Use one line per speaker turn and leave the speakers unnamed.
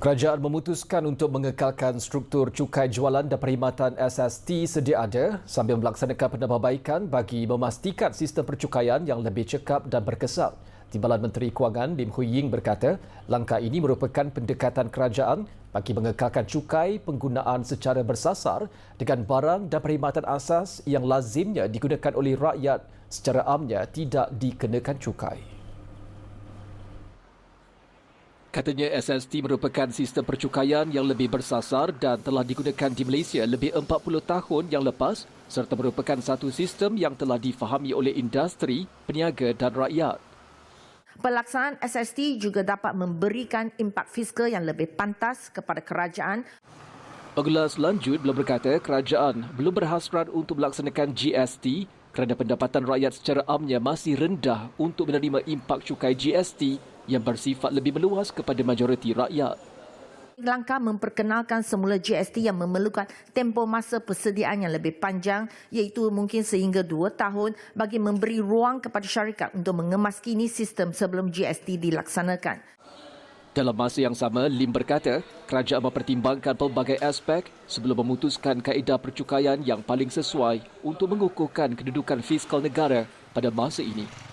Kerajaan memutuskan untuk mengekalkan struktur cukai jualan dan perkhidmatan SST sedia ada sambil melaksanakan penambahbaikan bagi memastikan sistem percukaian yang lebih cekap dan berkesan. Timbalan Menteri Kewangan Lim Hui Ying berkata, langkah ini merupakan pendekatan kerajaan bagi mengekalkan cukai penggunaan secara bersasar dengan barang dan perkhidmatan asas yang lazimnya digunakan oleh rakyat secara amnya tidak dikenakan cukai. Katanya SST merupakan sistem percukaian yang lebih bersasar dan telah digunakan di Malaysia lebih 40 tahun yang lepas serta merupakan satu sistem yang telah difahami oleh industri, peniaga dan rakyat.
Pelaksanaan SST juga dapat memberikan impak fiskal yang lebih pantas kepada kerajaan.
Pengulas lanjut belum berkata kerajaan belum berhasrat untuk melaksanakan GST kerana pendapatan rakyat secara amnya masih rendah untuk menerima impak cukai GST yang bersifat lebih meluas kepada majoriti rakyat.
Langkah memperkenalkan semula GST yang memerlukan tempoh masa persediaan yang lebih panjang iaitu mungkin sehingga dua tahun bagi memberi ruang kepada syarikat untuk mengemaskini sistem sebelum GST dilaksanakan.
Dalam masa yang sama, Lim berkata kerajaan mempertimbangkan pelbagai aspek sebelum memutuskan kaedah percukaian yang paling sesuai untuk mengukuhkan kedudukan fiskal negara pada masa ini.